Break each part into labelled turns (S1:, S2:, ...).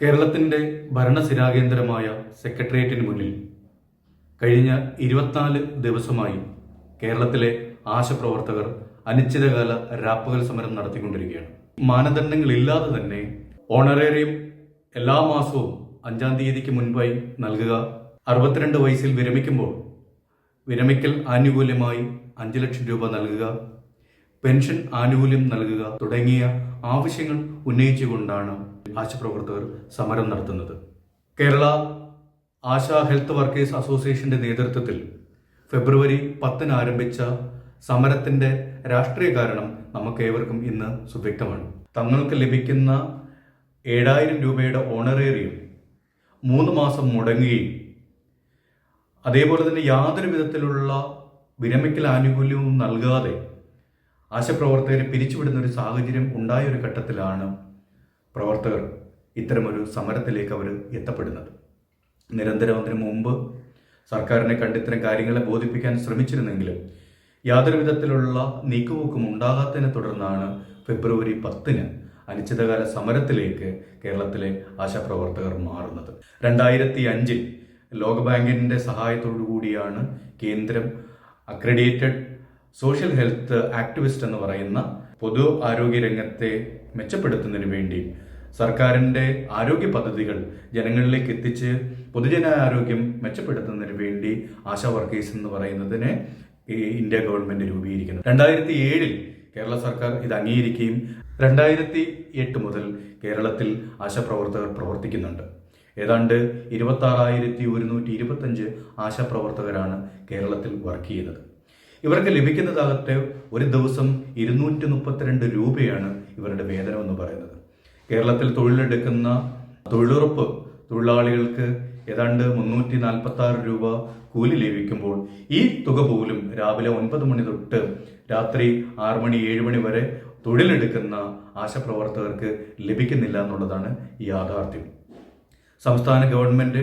S1: കേരളത്തിന്റെ ഭരണസിരാകേന്ദ്രമായ സെക്രട്ടേറിയറ്റിന് മുന്നിൽ കഴിഞ്ഞ ഇരുപത്തിനാല് ദിവസമായി കേരളത്തിലെ ആശപ്രവർത്തകർ അനിശ്ചിതകാല രാപ്പകൽ സമരം നടത്തിക്കൊണ്ടിരിക്കുകയാണ്. മാനദണ്ഡങ്ങളില്ലാതെ തന്നെ ഓണറേറിയം എല്ലാ മാസവും അഞ്ചാം തീയതിക്ക് മുൻപായി നൽകുക അറുപത്തിരണ്ട് വയസ്സിൽ വിരമിക്കുമ്പോൾ വിരമിക്കൽ ആനുകൂല്യമായി അഞ്ച് ലക്ഷം രൂപ നൽകുക പെൻഷൻ ആനുകൂല്യം നൽകുക തുടങ്ങിയ ആവശ്യങ്ങൾ ഉന്നയിച്ചുകൊണ്ടാണ് ആശാപ്രവർത്തകർ സമരം നടത്തുന്നത്. കേരള ആശാ ഹെൽത്ത് വർക്കേഴ്സ് അസോസിയേഷന്റെ നേതൃത്വത്തിൽ ഫെബ്രുവരി പത്തിന് ആരംഭിച്ച സമരത്തിന്റെ രാഷ്ട്രീയ കാരണം നമുക്കേവർക്കും ഇന്ന് സുവ്യക്തമാണ്. തങ്ങൾക്ക് ലഭിക്കുന്ന ഏഴായിരം രൂപയുടെ ഓണറേറിയം മൂന്ന് മാസം മുടങ്ങുകയും അതേപോലെ തന്നെ യാതൊരു വിധത്തിലുള്ള വിരമിക്കൽ ആനുകൂല്യവും നൽകാതെ ആശാപ്രവർത്തകരെ പിരിച്ചുവിടുന്ന ഒരു സാഹചര്യം ഉണ്ടായ ഒരു ഘട്ടത്തിലാണ് പ്രവർത്തകർ ഇത്തരമൊരു സമരത്തിലേക്ക് അവർ എത്തപ്പെടുന്നത്. നിരന്തരം അതിനു മുമ്പ് സർക്കാരിനെ കണ്ട് ഇത്തരം കാര്യങ്ങളെ ബോധിപ്പിക്കാൻ ശ്രമിച്ചിരുന്നെങ്കിലും യാതൊരു വിധത്തിലുള്ള നീക്കുപോക്കും ഉണ്ടാകാത്തതിനെ തുടർന്നാണ് ഫെബ്രുവരി പത്തിന് അനിശ്ചിതകാല സമരത്തിലേക്ക് കേരളത്തിലെ ആശാപ്രവർത്തകർ മാറുന്നത്. രണ്ടായിരത്തി അഞ്ചിൽ ലോകബാങ്കിന്റെ സഹായത്തോടു കൂടിയാണ് കേന്ദ്രം അക്രഡിറ്റഡ് സോഷ്യൽ ഹെൽത്ത് ആക്ടിവിസ്റ്റ് എന്ന് പറയുന്ന പൊതു ആരോഗ്യ രംഗത്തെ മെച്ചപ്പെടുത്തുന്നതിന് വേണ്ടി സർക്കാരിന്റെ ആരോഗ്യ പദ്ധതികൾ ജനങ്ങളിലേക്ക് എത്തിച്ച് പൊതുജന ആരോഗ്യം മെച്ചപ്പെടുത്തുന്നതിന് വേണ്ടി ആശാ വർക്കേഴ്സ് എന്ന് പറയുന്നതിനെ ഈ ഇന്ത്യ ഗവൺമെന്റ് രൂപീകരിക്കുന്നത് രണ്ടായിരത്തി ഏഴിൽ കേരള സർക്കാർ ഇത് അംഗീകരിക്കുകയും രണ്ടായിരത്തി എട്ട് മുതൽ കേരളത്തിൽ ആശാപ്രവർത്തകർ പ്രവർത്തിക്കുന്നുണ്ട്. ഏതാണ്ട് ഇരുപത്തി ആറായിരത്തി ഒരുന്നൂറ്റി ഇരുപത്തഞ്ച് ആശാപ്രവർത്തകരാണ് കേരളത്തിൽ വർക്ക് ചെയ്യുന്നത്. ഇവർക്ക് ലഭിക്കുന്നതാകട്ടെ ഒരു ദിവസം ഇരുന്നൂറ്റി മുപ്പത്തിരണ്ട് രൂപയാണ് ഇവരുടെ വേതനം എന്ന് പറയുന്നത്. കേരളത്തിൽ തൊഴിലെടുക്കുന്ന തൊഴിലുറപ്പ് തൊഴിലാളികൾക്ക് ഏതാണ്ട് മുന്നൂറ്റി നാൽപ്പത്തി ആറ് രൂപ കൂലി ലഭിക്കുമ്പോൾ ഈ തുക പോലും രാവിലെ ഒൻപത് മണി തൊട്ട് രാത്രി ആറ് മണി ഏഴ് മണി വരെ തൊഴിലെടുക്കുന്ന ആശപ്രവർത്തകർക്ക് ലഭിക്കുന്നില്ല എന്നുള്ളതാണ് യാഥാർത്ഥ്യം. സംസ്ഥാന ഗവൺമെന്റ്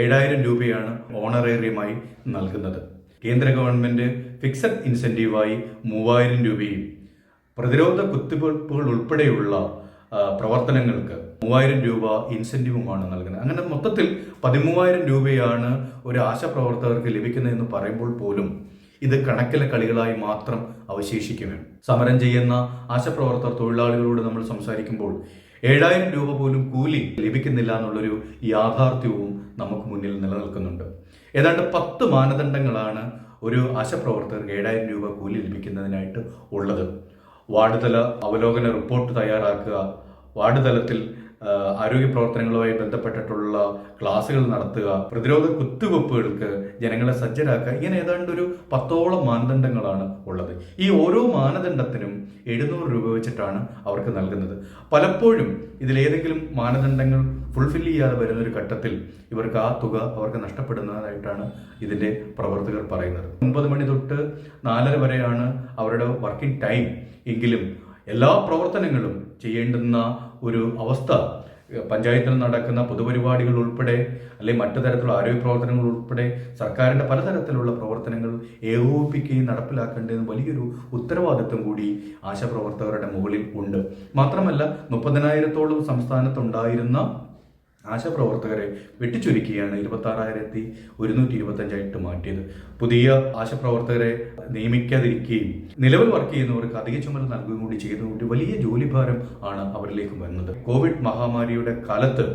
S1: ഏഴായിരം രൂപയാണ് ഓണറേറിയമായി നൽകുന്നത്. കേന്ദ്ര ഗവൺമെന്റ് ഫിക്സഡ് ഇൻസെന്റീവായി മൂവായിരം രൂപയും പ്രതിരോധ കുത്തിവയ്പ്പുകൾ ഉൾപ്പെടെയുള്ള പ്രവർത്തനങ്ങൾക്ക് മൂവായിരം രൂപ ഇൻസെന്റീവുമാണ് നൽകുന്നത്. അങ്ങനെ മൊത്തത്തിൽ പതിമൂവായിരം രൂപയാണ് ഒരു ആശാപ്രവർത്തകർക്ക് ലഭിക്കുന്നതെന്ന് പറയുമ്പോൾ പോലും ഇത് കണക്കിലെ കളികളായി മാത്രം അവശേഷിക്കുകയാണ്. സമരം ചെയ്യുന്ന ആശാപ്രവർത്തകർ തൊഴിലാളികളോട് നമ്മൾ സംസാരിക്കുമ്പോൾ ഏഴായിരം രൂപ പോലും കൂലി ലഭിക്കുന്നില്ല എന്നുള്ളൊരു യാഥാർത്ഥ്യവും നമുക്ക് മുന്നിൽ നിലനിൽക്കുന്നുണ്ട്. ഏതാണ്ട് പത്ത് മാനദണ്ഡങ്ങളാണ് ഒരു ആശാപ്രവർത്തകർക്ക് ഏഴായിരം രൂപ കൂലി ലഭിക്കുന്നതിനായിട്ട് ഉള്ളത്. വാർഡ് തല അവലോകന റിപ്പോർട്ട് തയ്യാറാക്കുക വാർഡ് തലത്തിൽ ആരോഗ്യ പ്രവർത്തനങ്ങളുമായി ബന്ധപ്പെട്ടിട്ടുള്ള ക്ലാസുകൾ നടത്തുക പ്രതിരോധ കുത്തിവെപ്പുകൾക്ക് ജനങ്ങളെ സജ്ജരാക്കുക ഇങ്ങനെ ഏതാണ്ട് ഒരു പത്തോളം മാനദണ്ഡങ്ങളാണ് ഉള്ളത്. ഈ ഓരോ മാനദണ്ഡത്തിനും എഴുന്നൂറ് രൂപ വെച്ചിട്ടാണ് അവർക്ക് നൽകുന്നത്. പലപ്പോഴും ഇതിലേതെങ്കിലും മാനദണ്ഡങ്ങൾ ഫുൾഫിൽ ചെയ്യാതെ വരുന്ന ഒരു ഘട്ടത്തിൽ ഇവർക്ക് ആ തുക അവർക്ക് നഷ്ടപ്പെടുന്നതായിട്ടാണ് ഇതിന്റെ പ്രവർത്തകർ പറയുന്നത്. ഒൻപത് മണി തൊട്ട് നാലര വരെയാണ് അവരുടെ വർക്കിംഗ് ടൈം എങ്കിലും എല്ലാ പ്രവർത്തനങ്ങളും ചെയ്യേണ്ടുന്ന ഒരു അവസ്ഥ. പഞ്ചായത്തിൽ നടക്കുന്ന പൊതുപരിപാടികൾ ഉൾപ്പെടെ അല്ലെങ്കിൽ മറ്റു തരത്തിലുള്ള ആരോഗ്യ പ്രവർത്തനങ്ങൾ ഉൾപ്പെടെ സർക്കാരിന്റെ പലതരത്തിലുള്ള പ്രവർത്തനങ്ങൾ ഏകോപിപ്പിക്കുകയും നടപ്പിലാക്കേണ്ടത് വലിയൊരു ഉത്തരവാദിത്വം കൂടി ആശാപ്രവർത്തകരുടെ മുകളിൽ ഉണ്ട്. മാത്രമല്ല മുപ്പതിനായിരത്തോളം സംസ്ഥാനത്തുണ്ടായിരുന്ന ആശാപ്രവർത്തകരെ വെട്ടിച്ചുരുക്കിയാണ് ഇരുപത്തി ആറായിരത്തി ഒരുന്നൂറ്റി ഇരുപത്തഞ്ചായിട്ട് മാറ്റിയത്. പുതിയ ആശാപ്രവർത്തകരെ നിയമിക്കാതിരിക്കുകയും നിലവിൽ വർക്ക് ചെയ്യുന്നവർക്ക് അധിക ചുമതല നൽകുകയും കൂടി ചെയ്തുകൊണ്ട് വലിയ ജോലിഭാരം ആണ് അവരിലേക്ക് വരുന്നത്. കോവിഡ് മഹാമാരിയുടെ കാലത്ത്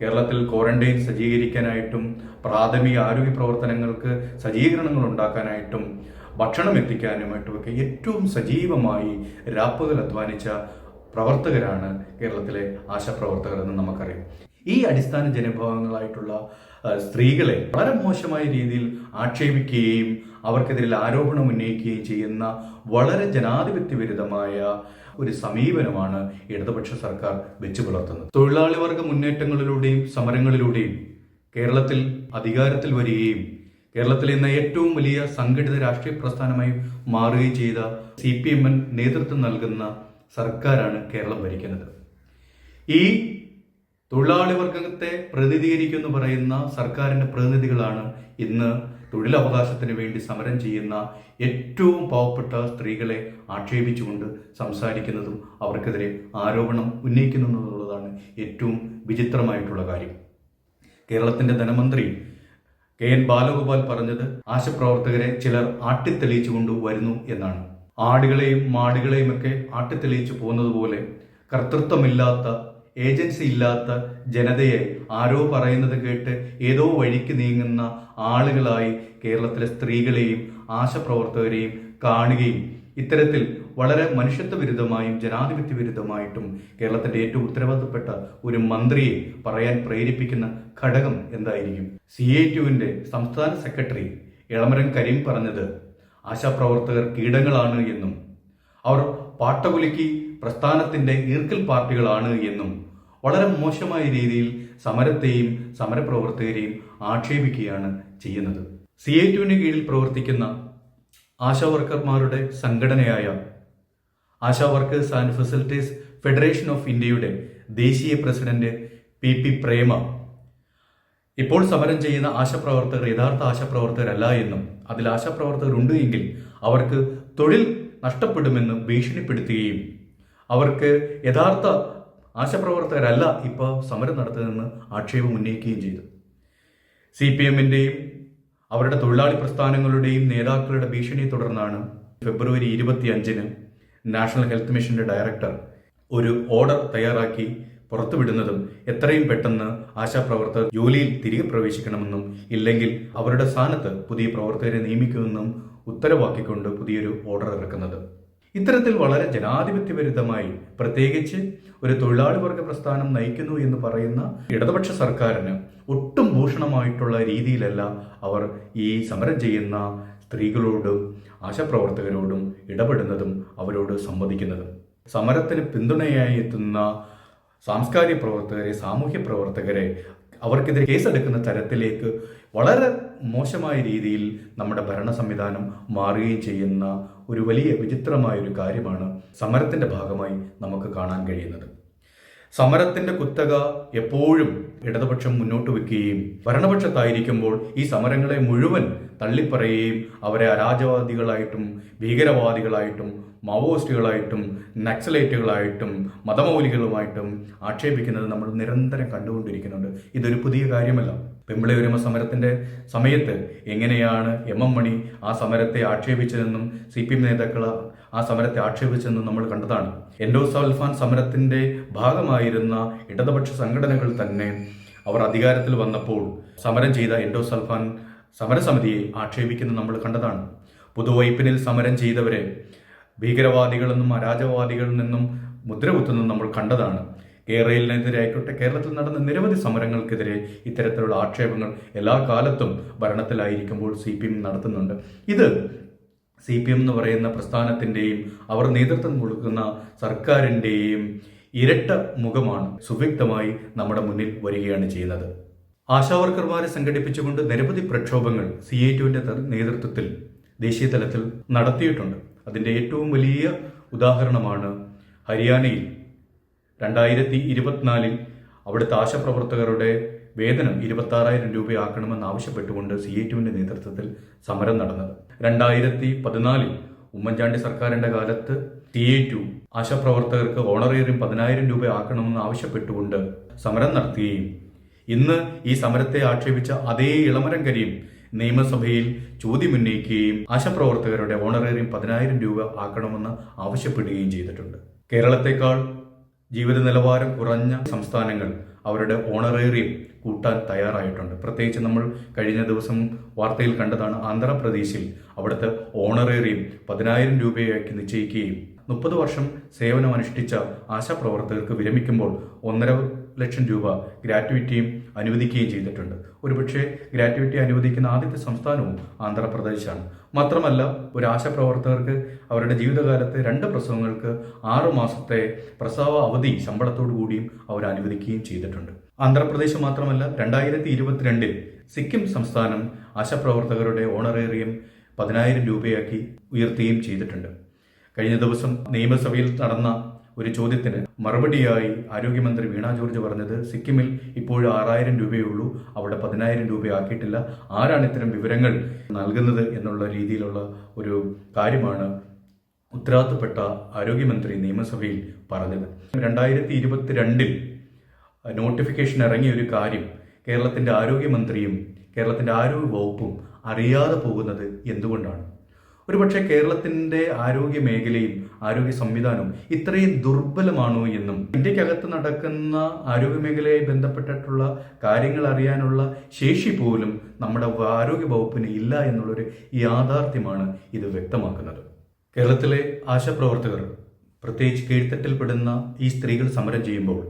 S1: കേരളത്തിൽ ക്വാറന്റൈൻ സജ്ജീകരിക്കാനായിട്ടും പ്രാഥമിക ആരോഗ്യ പ്രവർത്തനങ്ങൾക്ക് സജ്ജീകരണങ്ങൾ ഉണ്ടാക്കാനായിട്ടും ഭക്ഷണം എത്തിക്കാനുമായിട്ടുമൊക്കെ ഏറ്റവും സജീവമായി രാപ്പകൽ അധ്വാനിച്ച പ്രവർത്തകരാണ് കേരളത്തിലെ ആശാപ്രവർത്തകർ എന്ന് നമുക്കറിയാം. ഈ അടിസ്ഥാന ജനവിഭാഗങ്ങളായിട്ടുള്ള സ്ത്രീകളെ വളരെ മോശമായ രീതിയിൽ ആക്ഷേപിക്കുകയും അവർക്കെതിരെ ആരോപണം ഉന്നയിക്കുകയും ചെയ്യുന്ന വളരെ ജനാധിപത്യ വിരുദ്ധമായ ഒരു സമീപനമാണ് ഇടതുപക്ഷ സർക്കാർ വെച്ചു പുലർത്തുന്നത്. തൊഴിലാളി വർഗ മുന്നേറ്റങ്ങളിലൂടെയും സമരങ്ങളിലൂടെയും കേരളത്തിൽ അധികാരത്തിൽ വരികയും കേരളത്തിൽ ഇന്ന് ഏറ്റവും വലിയ സംഘടിത രാഷ്ട്രീയ പ്രസ്ഥാനമായി മാറുകയും ചെയ്ത സി പി എം നേതൃത്വം നൽകുന്ന സർക്കാരാണ് കേരളം ഭരിക്കുന്നത്. ഈ തൊഴിലാളി വർഗത്തെ പ്രതിനിധീകരിക്കുമെന്ന് പറയുന്ന സർക്കാരിന്റെ പ്രതിനിധികളാണ് ഇന്ന് തൊഴിലവകാശത്തിന് വേണ്ടി സമരം ചെയ്യുന്ന ഏറ്റവും പാവപ്പെട്ട സ്ത്രീകളെ ആക്ഷേപിച്ചുകൊണ്ട് സംസാരിക്കുന്നതും അവർക്കെതിരെ ആരോപണം ഉന്നയിക്കുന്നതും എന്നുള്ളതാണ് ഏറ്റവും വിചിത്രമായിട്ടുള്ള കാര്യം. കേരളത്തിന്റെ ധനമന്ത്രി കെ എൻ ബാലഗോപാൽ പറഞ്ഞത് ആശപ്രവർത്തകരെ ചിലർ ആട്ടിത്തെളിയിച്ചുകൊണ്ട് വരുന്നു എന്നാണ്. ആടുകളെയും മാടുകളെയും ഒക്കെ ആട്ടിത്തെളിയിച്ചു പോകുന്നത് പോലെ കർത്തൃത്വമില്ലാത്ത ഏജൻസി ഇല്ലാത്ത ജനതയെ ആരോ പറയുന്നത് കേട്ട് ഏതോ വഴിക്ക് നീങ്ങുന്ന ആളുകളായി കേരളത്തിലെ സ്ത്രീകളെയും ആശപ്രവർത്തകരെയും കാണുകയും ഇത്തരത്തിൽ വളരെ മനുഷ്യത്വ വിരുദ്ധമായും ജനാധിപത്യ വിരുദ്ധമായിട്ടും കേരളത്തിന്റെ ഏറ്റവും ഉത്തരവാദിത്തപ്പെട്ട ഒരു മന്ത്രിയെ പറയാൻ പ്രേരിപ്പിക്കുന്ന ഘടകം എന്തായിരിക്കും? സി ഐ ടുവിന്റെ സംസ്ഥാന സെക്രട്ടറി ഇളമരം കരീം പറഞ്ഞത് ആശാപ്രവർത്തകർ കീടങ്ങളാണ് എന്നും അവർ പാട്ടകുലുക്കി പ്രസ്ഥാനത്തിന്റെ ഈർക്കൽ പാർട്ടികളാണ് എന്നും വളരെ മോശമായ രീതിയിൽ സമരത്തെയും സമരപ്രവർത്തകരെയും ആക്ഷേപിക്കുകയാണ് ചെയ്യുന്നത്. സി ഐ ടുവിന് കീഴിൽ പ്രവർത്തിക്കുന്ന ആശാ വർക്കർമാരുടെ സംഘടനയായ ASHA workers and facilities federation of ഇന്ത്യയുടെ ദേശീയ പ്രസിഡന്റ് പി പി പ്രേമ ഇപ്പോൾ സമരം ചെയ്യുന്ന ആശാപ്രവർത്തകർ യഥാർത്ഥ ആശാപ്രവർത്തകരല്ല എന്നും അതിൽ ആശാപ്രവർത്തകർ ഉണ്ട് എങ്കിൽ അവർക്ക് തൊഴിൽ നഷ്ടപ്പെടുമെന്ന് ഭീഷണിപ്പെടുത്തുകയും അവർക്ക് യഥാർത്ഥ ആശാപ്രവർത്തകരല്ല ഇപ്പോൾ സമരം നടത്തുന്നതെന്ന് ആക്ഷേപം ഉന്നയിക്കുകയും ചെയ്തു. സി പി എമ്മിന്റെയും അവരുടെ തൊഴിലാളി പ്രസ്ഥാനങ്ങളുടെയും നേതാക്കളുടെ ഭീഷണിയെ തുടർന്നാണ് ഫെബ്രുവരി ഇരുപത്തി അഞ്ചിന് നാഷണൽ ഹെൽത്ത് മിഷന്റെ ഡയറക്ടർ ഒരു ഓർഡർ തയ്യാറാക്കി പുറത്തുവിടുന്നതും എത്രയും പെട്ടെന്ന് ആശാപ്രവർത്തകർ ജോലിയിൽ തിരികെ പ്രവേശിക്കണമെന്നും ഇല്ലെങ്കിൽ അവരുടെ സ്ഥാനത്ത് പുതിയ പ്രവർത്തകരെ നിയമിക്കുമെന്നും ഉത്തരവാക്കിക്കൊണ്ട് പുതിയൊരു ഓർഡർ ഇറക്കുന്നത്. ഇത്തരത്തിൽ വളരെ ജനാധിപത്യ വിരുദ്ധമായി പ്രത്യേകിച്ച് ഒരു തൊഴിലാളി വർഗ പ്രസ്ഥാനം നയിക്കുന്നു എന്ന് പറയുന്ന ഇടതുപക്ഷ സർക്കാരിന് ഒട്ടും ഭൂഷണമായിട്ടുള്ള രീതിയിലല്ല അവർ ഈ സമരം ചെയ്യുന്ന സ്ത്രീകളോടും ആശാപ്രവർത്തകരോടും ഇടപെടുന്നതും അവരോട് സംവദിക്കുന്നതും. സമരത്തിന് പിന്തുണയായി എത്തുന്ന സാംസ്കാരിക പ്രവർത്തകരെ സാമൂഹ്യ പ്രവർത്തകരെ അവർക്കെതിരെ കേസെടുക്കുന്ന തരത്തിലേക്ക് വളരെ മോശമായ രീതിയിൽ നമ്മുടെ ഭരണ സംവിധാനം മാറുകയും ചെയ്യുന്ന ഒരു വലിയ വിചിത്രമായ ഒരു കാര്യമാണ് സമരത്തിന്റെ ഭാഗമായി നമുക്ക് കാണാൻ കഴിയുന്നത്. സമരത്തിന്റെ കുത്തക എപ്പോഴും ഇടതുപക്ഷം മുന്നോട്ട് വെക്കുകയും ഭരണപക്ഷത്തായിരിക്കുമ്പോൾ ഈ സമരങ്ങളെ മുഴുവൻ തള്ളിപ്പറയുകയും അവരെ അരാജവാദികളായിട്ടും ഭീകരവാദികളായിട്ടും മാവോയിസ്റ്റുകളായിട്ടും നക്സലേറ്റുകളായിട്ടും മതമൗലികളുമായിട്ടും ആക്ഷേപിക്കുന്നത് നമ്മൾ നിരന്തരം കണ്ടുകൊണ്ടിരിക്കുന്നുണ്ട്. ഇതൊരു പുതിയ കാര്യമല്ല. പെമ്പിളി ഒരുമ സമരത്തിന്റെ സമയത്ത് എങ്ങനെയാണ് എം എം മണി ആ സമരത്തെ ആക്ഷേപിച്ചതെന്നും സി പി എം നേതാക്കൾ ആ സമരത്തെ ആക്ഷേപിച്ചെന്നും നമ്മൾ കണ്ടതാണ്. എൻഡോസൽഫാൻ സമരത്തിന്റെ ഭാഗമായിരുന്ന ഇടതുപക്ഷ സംഘടനകൾ തന്നെ അവർ അധികാരത്തിൽ വന്നപ്പോൾ സമരം ചെയ്ത എൻഡോ സൽഫാൻ സമരസമിതിയെ ആക്ഷേപിക്കുന്നത് നമ്മൾ കണ്ടതാണ്. പുതുവൈപ്പിനിൽ സമരം ചെയ്തവരെ അരാജവാദികളിൽ നിന്നും മുദ്ര കുത്തുന്നത് നമ്മൾ കണ്ടതാണ്. കേരളത്തിനെതിരെ ആയിക്കോട്ടെ കേരളത്തിൽ നടന്ന നിരവധി സമരങ്ങൾക്കെതിരെ ഇത്തരത്തിലുള്ള ആക്ഷേപങ്ങൾ എല്ലാ കാലത്തും ഭരണത്തിലായിരിക്കുമ്പോൾ സി പി എം നടത്തുന്നുണ്ട്. ഇത് സി പി എം എന്ന് പറയുന്ന പ്രസ്ഥാനത്തിന്റെയും അവർ നേതൃത്വം കൊടുക്കുന്ന സർക്കാരിന്റെയും ഇരട്ട മുഖമാണ് സുവ്യക്തമായി നമ്മുടെ മുന്നിൽ വരികയാണ് ചെയ്യുന്നത്. ആശാവർക്കർമാരെ സംഘടിപ്പിച്ചുകൊണ്ട് നിരവധി പ്രക്ഷോഭങ്ങൾ സി ഐ ടുവിന്റെ നേതൃത്വത്തിൽ ദേശീയ തലത്തിൽ നടത്തിയിട്ടുണ്ട്. അതിന്റെ ഏറ്റവും വലിയ ഉദാഹരണമാണ് ഹരിയാനയിൽ. രണ്ടായിരത്തി ഇരുപത്തിനാലിൽ അവിടുത്തെ ആശാപ്രവർത്തകരുടെ വേതനം ഇരുപത്തി ആറായിരം രൂപയാക്കണമെന്ന് ആവശ്യപ്പെട്ടുകൊണ്ട് സി ഐ ടുവിന്റെ നേതൃത്വത്തിൽ സമരം നടന്നത്. രണ്ടായിരത്തി പതിനാലിൽ ഉമ്മൻചാണ്ടി സർക്കാരിന്റെ കാലത്ത് സി ഐ ടു ആശാപ്രവർത്തകർക്ക് ഓണറേറിയം പതിനായിരം രൂപ ആക്കണമെന്ന് ആവശ്യപ്പെട്ടുകൊണ്ട് സമരം നടത്തുകയും ഇന്ന് ഈ സമരത്തെ ആക്ഷേപിച്ച അതേ ഇളമരം കരിയും നിയമസഭയിൽ ചോദ്യമുന്നയിക്കുകയും ആശപ്രവർത്തകരുടെ ഓണറേറിയം പതിനായിരം രൂപ ആക്കണമെന്ന് ആവശ്യപ്പെടുകയും ചെയ്തിട്ടുണ്ട്. കേരളത്തെക്കാൾ ജീവിത നിലവാരം കുറഞ്ഞ സംസ്ഥാനങ്ങൾ അവരുടെ ഓണറേറിയം കൂട്ടാൻ തയ്യാറായിട്ടുണ്ട്. പ്രത്യേകിച്ച് നമ്മൾ കഴിഞ്ഞ ദിവസം വാർത്തയിൽ കണ്ടതാണ് ആന്ധ്രാപ്രദേശിൽ അവിടുത്തെ ഓണറേറിയം പതിനായിരം രൂപയാക്കി നിശ്ചയിക്കുകയും മുപ്പത് വർഷം സേവനം അനുഷ്ഠിച്ച ആശാപ്രവർത്തകർക്ക് വിരമിക്കുമ്പോൾ ഒന്നര ലക്ഷം രൂപ ഗ്രാറ്റുവിറ്റിയും അനുവദിക്കുകയും ചെയ്തിട്ടുണ്ട്. ഒരുപക്ഷെ ഗ്രാറ്റുവിറ്റി അനുവദിക്കുന്ന ആദ്യത്തെ സംസ്ഥാനവും ആന്ധ്രാപ്രദേശാണ്. മാത്രമല്ല ഒരു ആശാപ്രവർത്തകർക്ക് അവരുടെ ജീവിതകാലത്ത് രണ്ട് പ്രസവങ്ങൾക്ക് ആറു മാസത്തെ പ്രസവ അവധി ശമ്പളത്തോടു കൂടിയും അവർ അനുവദിക്കുകയും ചെയ്തിട്ടുണ്ട്. ആന്ധ്രാപ്രദേശ് മാത്രമല്ല രണ്ടായിരത്തി ഇരുപത്തിരണ്ടിൽ സിക്കിം സംസ്ഥാനം ആശാപ്രവർത്തകരുടെ ഓണറേറിയം പതിനായിരം രൂപയാക്കി ഉയർത്തുകയും ചെയ്തിട്ടുണ്ട്. കഴിഞ്ഞ ദിവസം നിയമസഭയിൽ നടന്ന ഒരു ചോദ്യത്തിന് മറുപടിയായി ആരോഗ്യമന്ത്രി വീണ ജോർജ് പറഞ്ഞത് സിക്കിമിൽ ഇപ്പോഴും ആറായിരം രൂപയേ ഉള്ളൂ അവിടെ പതിനായിരം രൂപയാക്കിയിട്ടില്ല. ആരാണ് ഇത്തരം വിവരങ്ങൾ നൽകുന്നത്? എന്നുള്ള രീതിയിലുള്ള ഒരു കാര്യമാണ് ഉത്തരവാദിത്തപ്പെട്ട ആരോഗ്യമന്ത്രി നിയമസഭയിൽ പറഞ്ഞത്. രണ്ടായിരത്തി ഇരുപത്തിരണ്ടിൽ നോട്ടിഫിക്കേഷൻ ഇറങ്ങിയ ഒരു കാര്യം കേരളത്തിന്റെ ആരോഗ്യമന്ത്രിയും കേരളത്തിന്റെ ആരോഗ്യ വകുപ്പും അറിയാതെ പോകുന്നത് എന്തുകൊണ്ടാണ്? ഒരുപക്ഷെ കേരളത്തിന്റെ ആരോഗ്യ മേഖലയും ആരോഗ്യ സംവിധാനവും ഇത്രയും ദുർബലമാണോ എന്നും ഇന്ത്യക്കകത്ത് നടക്കുന്ന ആരോഗ്യ മേഖലയെ ബന്ധപ്പെട്ടിട്ടുള്ള കാര്യങ്ങൾ അറിയാനുള്ള ശേഷി പോലും നമ്മുടെ ആരോഗ്യ വകുപ്പിന് ഇല്ല എന്നുള്ളൊരു യാഥാർത്ഥ്യമാണ് ഇത് വ്യക്തമാക്കുന്നത്. കേരളത്തിലെ ആശാപ്രവർത്തകർ പ്രത്യേകിച്ച് കീഴ്ത്തട്ടിൽപ്പെടുന്ന ഈ സ്ത്രീകൾ സമരം ചെയ്യുമ്പോൾ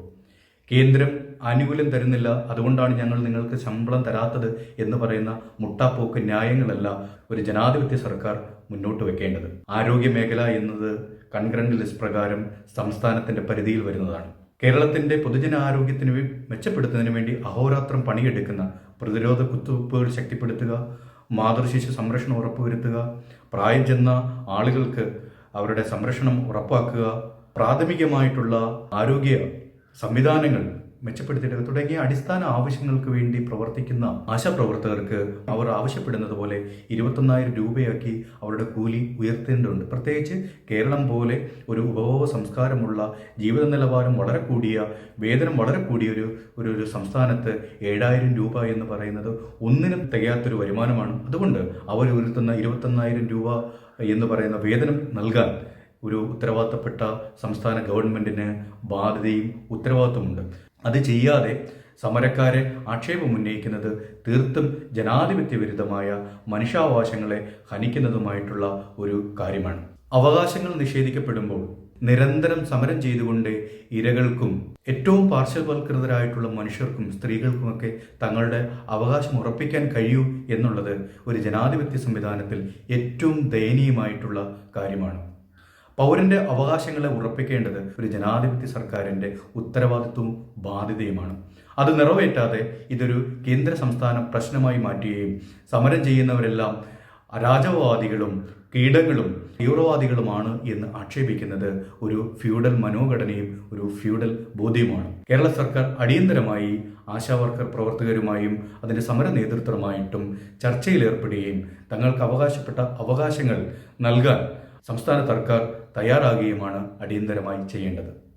S1: കേന്ദ്രം ആനുകൂല്യം തരുന്നില്ല. അതുകൊണ്ടാണ് ഞങ്ങൾ നിങ്ങൾക്ക് ശമ്പളം തരാത്തത് എന്ന് പറയുന്ന മുട്ടാപ്പോക്ക് ന്യായങ്ങളല്ല ഒരു ജനാധിപത്യ സർക്കാർ മുന്നോട്ട് വെക്കേണ്ടത്. ആരോഗ്യ മേഖല എന്നത് കൺഗ്രന്റ് ലിസ്റ്റ് പ്രകാരം സംസ്ഥാനത്തിന്റെ പരിധിയിൽ വരുന്നതാണ്. കേരളത്തിന്റെ പൊതുജന ആരോഗ്യത്തിന് മെച്ചപ്പെടുത്തുന്നതിന് വേണ്ടി അഹോരാത്രം പണിയെടുക്കുന്ന പ്രതിരോധ കുത്തിവയ്പ്പുകൾ ശക്തിപ്പെടുത്തുക മാതൃശിശു സംരക്ഷണം ഉറപ്പുവരുത്തുക പ്രായം ചെന്ന ആളുകൾക്ക് അവരുടെ സംരക്ഷണം ഉറപ്പാക്കുക പ്രാഥമികമായിട്ടുള്ള ആരോഗ്യ സംവിധാനങ്ങൾ മെച്ചപ്പെടുത്തിയെടുക്കുക തുടങ്ങിയ അടിസ്ഥാന ആവശ്യങ്ങൾക്ക് വേണ്ടി പ്രവർത്തിക്കുന്ന ആശാപ്രവർത്തകർക്ക് അവർ ആവശ്യപ്പെടുന്നത് പോലെ ഇരുപത്തൊന്നായിരം രൂപയാക്കി അവരുടെ കൂലി ഉയർത്തേണ്ടതുണ്ട്. പ്രത്യേകിച്ച് കേരളം പോലെ ഒരു ഉപഭോഗ സംസ്കാരമുള്ള ജീവിത നിലവാരം വളരെ കൂടിയ വേതനം വളരെ കൂടിയ ഒരു ഒരു ഒരു സംസ്ഥാനത്ത് ഏഴായിരം രൂപ എന്ന് പറയുന്നത് ഒന്നിനും തികയാത്തൊരു വരുമാനമാണ്. അതുകൊണ്ട് അവർ ഉയർത്തുന്ന ഇരുപത്തൊന്നായിരം രൂപ എന്ന് പറയുന്ന വേതനം നൽകാൻ ഒരു ഉത്തരവാദിത്തപ്പെട്ട സംസ്ഥാന ഗവൺമെന്റിന് ബാധ്യതയും ഉത്തരവാദിത്വമുണ്ട് അത് ചെയ്യാതെ സമരക്കാരെ ആക്ഷേപം ഉന്നയിക്കുന്നത് തീർത്തും ജനാധിപത്യ വിരുദ്ധമായ മനുഷ്യാവകാശങ്ങളെ ഹനിക്കുന്നതുമായിട്ടുള്ള ഒരു കാര്യമാണ്. അവകാശങ്ങൾ നിഷേധിക്കപ്പെടുമ്പോൾ നിരന്തരം സമരം ചെയ്തുകൊണ്ട് ഇരകൾക്കും ഏറ്റവും പാർശ്വവൽകൃതരായിട്ടുള്ള മനുഷ്യർക്കും സ്ത്രീകൾക്കുമൊക്കെ തങ്ങളുടെ അവകാശം ഉറപ്പിക്കാൻ കഴിയൂ എന്നുള്ളത് ഒരു ജനാധിപത്യ സംവിധാനത്തിൽ ഏറ്റവും ദയനീയമായിട്ടുള്ള കാര്യമാണ്. പൗരന്റെ അവകാശങ്ങളെ ഉറപ്പിക്കേണ്ടത് ഒരു ജനാധിപത്യ സർക്കാരിന്റെ ഉത്തരവാദിത്വവും ബാധ്യതയുമാണ്. അത് നിറവേറ്റാതെ ഇതൊരു കേന്ദ്ര സംസ്ഥാന പ്രശ്നമായി മാറ്റുകയും സമരം ചെയ്യുന്നവരെല്ലാം അരാജകവാദികളും കീടങ്ങളും തീവ്രവാദികളുമാണ് എന്ന് ആക്ഷേപിക്കുന്നത് ഒരു ഫ്യൂഡൽ മനോഘടനയും ഒരു ഫ്യൂഡൽ ബോധ്യവുമാണ്. കേരള സർക്കാർ അടിയന്തരമായി ആശാവർക്കർ പ്രവർത്തകരുമായും അതിന്റെ സമര നേതൃത്വമായിട്ടും ചർച്ചയിലേർപ്പെടുകയും തങ്ങൾക്ക് അവകാശപ്പെട്ട അവകാശങ്ങൾ നൽകാൻ സംസ്ഥാന സർക്കാർ തയ്യാറാകുകയുമാണ് അടിയന്തരമായി ചെയ്യേണ്ടത്.